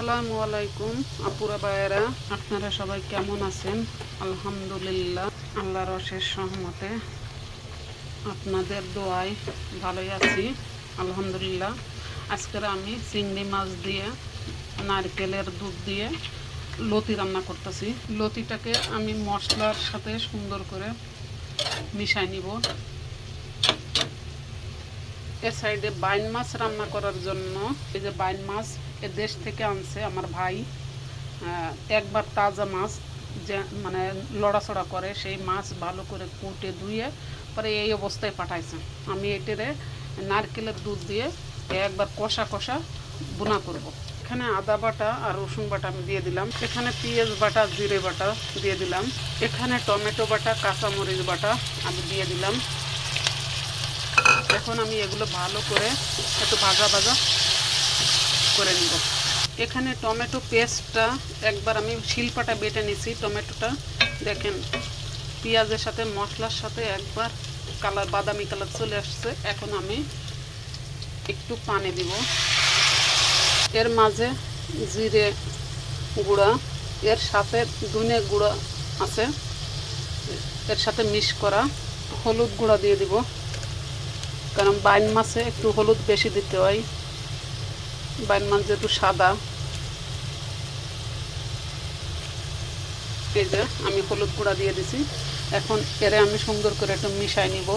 আসসালামু আলাইকুম, আপুরা ভাইয়েরা, আপনারা সবাই কেমন আছেন? আলহামদুলিল্লাহ, আল্লাহর অশেষ সহমতে আপনাদের দোয়ায় ভালোই আছি, আলহামদুলিল্লাহ। আজকের আমি চিংড়ি মাছ দিয়ে, নারকেলের দুধ দিয়ে লতি রান্না করতেছি। লতিটাকে আমি মশলার সাথে সুন্দর করে মিশাই নিব। এ সাইডে বাইন মাছ রান্না করার জন্য। এই যে বাইন মাছ এ দেশ থেকে আনছে আমার ভাই। একবার তাজা মাছ যে মানে লড়াচড়া করে, সেই মাছ ভালো করে কুটে ধুয়ে পরে এই অবস্থায় পাঠাইছে। আমি এটারে নারকেলের দুধ দিয়ে একবার কষা কষা বোনা করব। এখানে আদা বাটা আর রসুন বাটা আমি দিয়ে দিলাম। এখানে পেঁয়াজ বাটা, জিরে বাটা দিয়ে দিলাম। এখানে টমেটো বাটা, কাঁচামরিচ বাটা আমি দিয়ে দিলাম। এখন আমি এগুলো ভালো করে একটু ভাজা ভাজা করে নিব। এখানে টমেটো পেস্টটা একবার আমি শিলপাটা বেটে নিছি, টমেটোটা। দেখেন, পেঁয়াজের সাথে, মশলার সাথে একবার কালার, বাদামি কালার চলে আসছে। এখন আমি একটু পানি দিব। এর মাঝে জিরে গুঁড়া, এর সাথে ধনে গুঁড়া আছে, এর সাথে মিক্স করা হলুদ গুঁড়া দিয়ে দিব। কারণ বাইন মাছে একটু হলুদ বেশি দিতে হয়। বাইন মাছ যেহেতু সাদা। এই যে আমি হলুদ গুঁড়া দিয়ে দিছি। এখন এরে আমি সুন্দর করে একটু মিশাই নিব।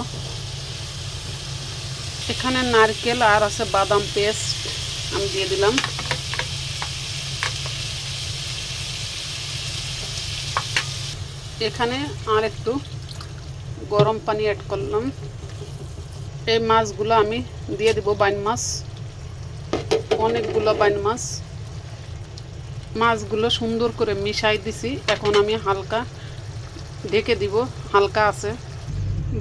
এখানে নারকেল আর আছে বাদাম পেস্ট আমি দিয়ে দিলাম। এখানে আর একটু গরম পানি অ্যাড করলাম। এই মাছগুলো আমি দিয়ে দিব বাইন মাছ। অনেকগুলো বাইন মাছ। মাছগুলো সুন্দর করে মিশাই দিছি। এখন আমি হালকা ঢেকে দিব, হালকা আছে।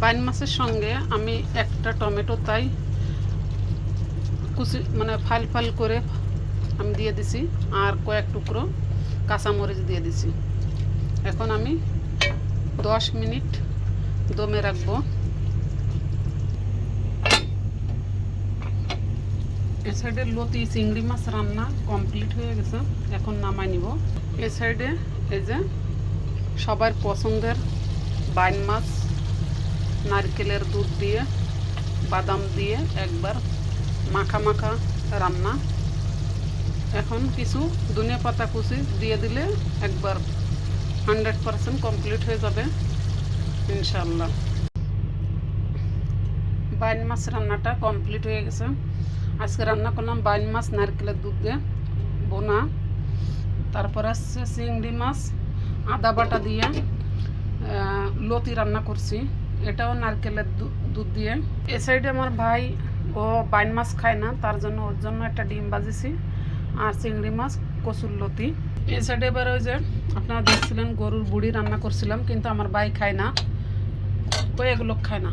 বাইন মাছের সঙ্গে আমি একটা টমেটো তাই কুচি মানে ফাল ফাল করে আমি দিয়ে দিছি আর কয়েক টুকরো কাঁচামরিচ দিয়ে দিছি। এখন আমি দশ মিনিট দমে রাখব। এ সাইডে লতি চিংড়ি মাছ রান্না কমপ্লিট হয়ে গেছে, এখন নামাই নিব। এ সাইডে এই যে সবার পছন্দের বাইন মাছ, নারকেলের দুধ দিয়ে, বাদাম দিয়ে একবার মাখা মাখা রান্না। এখন কিছু ধনিয়া পাতা কুচি দিয়ে দিলে একবার হান্ড্রেড পারসেন্ট কমপ্লিট হয়ে যাবে ইনশাল্লাহ বাইন মাছ রান্নাটা কমপ্লিট হয়ে গেছে। আজকে রান্না করলাম বাইন মাছ, নারকেলের দুধ দিয়ে বোনা। তারপর আসছে চিংড়ি মাছ, আদা বাটা দিয়ে লতি রান্না করছি। এটাও নারকেলের দুধ দিয়ে। এ সাইডে আমার ভাই ও বাইন মাছ খায় না, তার জন্য ওর জন্য একটা ডিম বাজিছি আর চিংড়ি মাছ, কচুর লতি। এ সাইডে এবার ওই যে আপনারা দেখছিলেন গরুর বুড়ি রান্না করছিলাম, কিন্তু আমার ভাই খায় না। তো এগুলো খায় না।